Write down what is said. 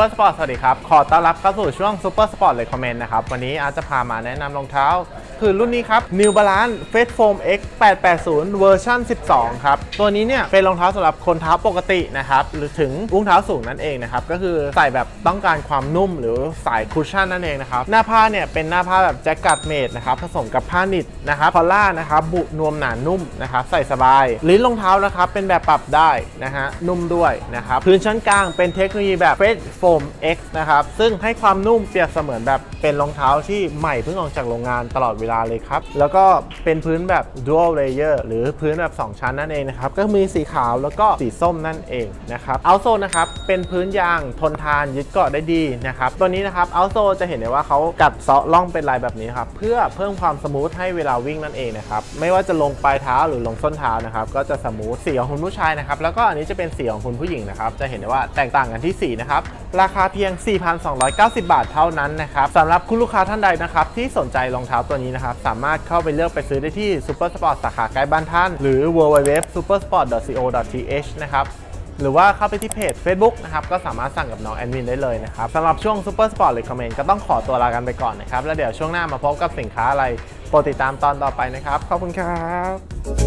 Super Sport สวัสดีครับ ขอต้อนรับเข้าสู่ช่วง Super Sport Recommend นะครับ วันนี้อาจจะพามาแนะนำรองเท้า คือรุ่นนี้ครับ New Balance Face Foam X 880เวอร์ชัน12 ครับ ตัวนี้เนี่ยเป็นรองเท้าสำหรับคนเท้าปกตินะครับ หรือถึงอุ้งเท้าสูงนั่นเองนะครับ ก็คือใส่แบบต้องการความนุ่มหรือสายคุชชั่นนั่นเองนะครับ หน้าผ้าเนี่ยเป็นหน้าผ้าแบบแจ็คกัดเมดนะครับ ผสมกับผ้านิดนะครับพอลล่านะครับบุนวมหนานุ่มนะครับใส่สบาย ลิ้นรองเท้านะครับเป็นแบบปรับได้นะฮะนุ่มด้วยนะครับพื้นชั้นกลางเป็นเทคโนโลยีแบบ Face Foam X นะครับซึ่งให้ความนุ่มเปรียบเสมือนแบบเป็นรองเท้าที่ใหม่เพิ่งออกจากโรงงานตลอดเวลาเลยครับ แล้วก็เป็นพื้นแบบ dual layer หรือพื้นแบบ 2 ชั้นนั่นเองนะครับ ก็มีสีขาวแล้วก็สีส้มนั่นเองนะครับเอาโซนะครับ เป็นพื้นยางทนทานยึดเกาะได้ดีนะครับ ตัวนี้นะครับเอาโซจะเห็นได้ว่าเขากัดเซาะล่องเป็นลายแบบนี้ครับ เพื่อเพิ่มความสมูทให้เวลาวิ่งนั่นเองนะครับ ไม่ว่าจะลงปลายเท้าหรือลงส้นเท้านะครับ ก็จะสมูทสีของคุณผู้ชายนะครับ แล้วก็อันนี้จะเป็นสีของคุณผู้หญิงนะครับ จะเห็นได้ว่าแตกต่างกันที่สีนะครับ ราคาเพียง 4,290 บาทเท่านั้นนะครับสำหรับคุณลูกค้าท่านใดนะครับที่สนใจรองเท้าตัวนี้นะครับสามารถเข้าไปเลือกไปซื้อได้ที่ Super Sport สาขาใกล้บ้านท่าน หรือ www.supersport.co.th นะครับหรือว่าเข้าไปที่เพจ Facebook นะครับ ก็สามารถสั่งกับน้องแอดมินได้เลยนะครับสำหรับช่วง Super Sport Recommend ก็ต้องขอตัวลากันไปก่อนนะครับ แล้วเดี๋ยวช่วงหน้ามาพบกับสินค้าอะไรโปรดติดตามตอนต่อไปนะครับ ขอบคุณครับ